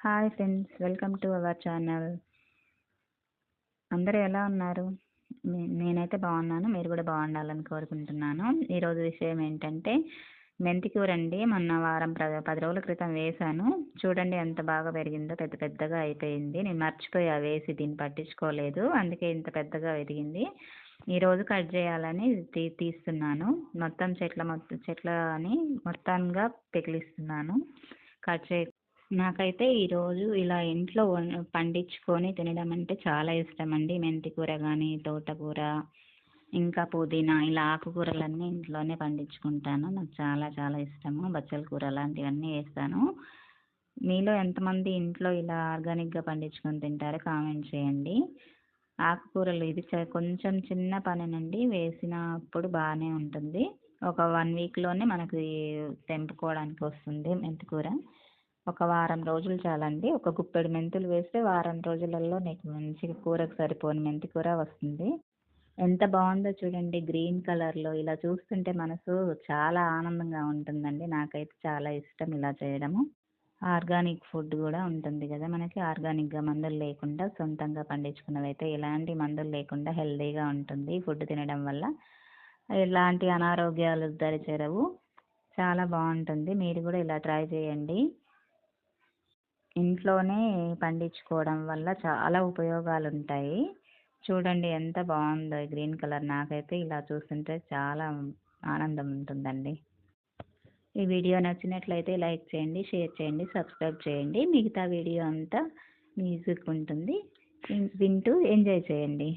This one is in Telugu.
Hi friends welcome to our channel అందరూ ఎలా ఉన్నారు? నేనైతే బాగున్నాను మీరు కూడా బాగుండాలని కోరుకుంటున్నాను. ఈరోజు విషయం ఏంటంటే మెంతి కూర అండి మొన్న వారం ప్ర- పది రోజుల క్రితం వేశాను చూడండి ఎంత బాగా పెరిగిందో పెద్ద పెద్దగా అయిపోయింది. నేను మర్చిపోయా వేసి దీన్ని పట్టించుకోలేదు అందుకే ఇంత పెద్దగా పెరిగింది. ఈరోజు కట్ చేయాలని తీ తీస్తున్నాను. మొత్తం చెట్ల మొత్తం చెట్లని మొత్తంగా పెకిలిస్తున్నాను కట్ చే నాకైతే ఈరోజు ఇలా ఇంట్లో పండించుకొని తినడం అంటే చాలా ఇష్టం అండి మెంతి కూర కానీ తోటకూర ఇంకా పుదీనా ఇలా ఆకుకూరలన్నీ ఇంట్లోనే పండించుకుంటాను. నాకు చాలా చాలా ఇష్టము. బచ్చల కూర అలాంటివన్నీ వేస్తాను. మీలో ఎంతమంది ఇంట్లో ఇలా ఆర్గానిక్గా పండించుకొని తింటారో కామెంట్ చేయండి. ఆకుకూరలు ఇది చ- కొంచెం చిన్న పనేనండి. వేసినప్పుడు బాగానే ఉంటుంది. ఒక వన్ వీక్లోనే మనకి తెంపుకోవడానికి వస్తుంది మెంతి కూర ఒక వారం రోజులు చాలండి. ఒక గుప్పెడు మెంతులు వేస్తే వారం రోజులలో నీకు మంచిగా కూరకు సరిపోని మెంతి కూర వస్తుంది. ఎంత బాగుందో చూడండి. గ్రీన్ కలర్లో ఇలా చూస్తుంటే మనసు చాలా ఆనందంగా ఉంటుందండి. నాకైతే చాలా ఇష్టం ఇలా చేయడము. ఆర్గానిక్ ఫుడ్ కూడా ఉంటుంది కదా మనకి. ఆర్గానిక్గా మందులు లేకుండా సొంతంగా పండించుకున్నవి అయితే ఎలాంటి మందులు లేకుండా హెల్తీగా ఉంటుంది ఫుడ్ తినడం వల్ల. ఎలాంటి అనారోగ్యాలు దరిచేరవు. చాలా బాగుంటుంది. మీరు కూడా ఇలా ట్రై చేయండి. ఇంట్లోనే పండించుకోవడం వల్ల చాలా ఉపయోగాలు ఉంటాయి చూడండి ఎంత బాగుందో ఈ గ్రీన్ కలర్. నాకైతే ఇలా చూస్తుంటే చాలా ఆనందం ఉంటుందండి ఈ వీడియో నచ్చినట్లయితే లైక్ చేయండి షేర్ చేయండి సబ్స్క్రైబ్ చేయండి. మిగతా వీడియో అంతా మ్యూజిక్ ఉంటుంది వింటూ ఎంజాయ్ చేయండి.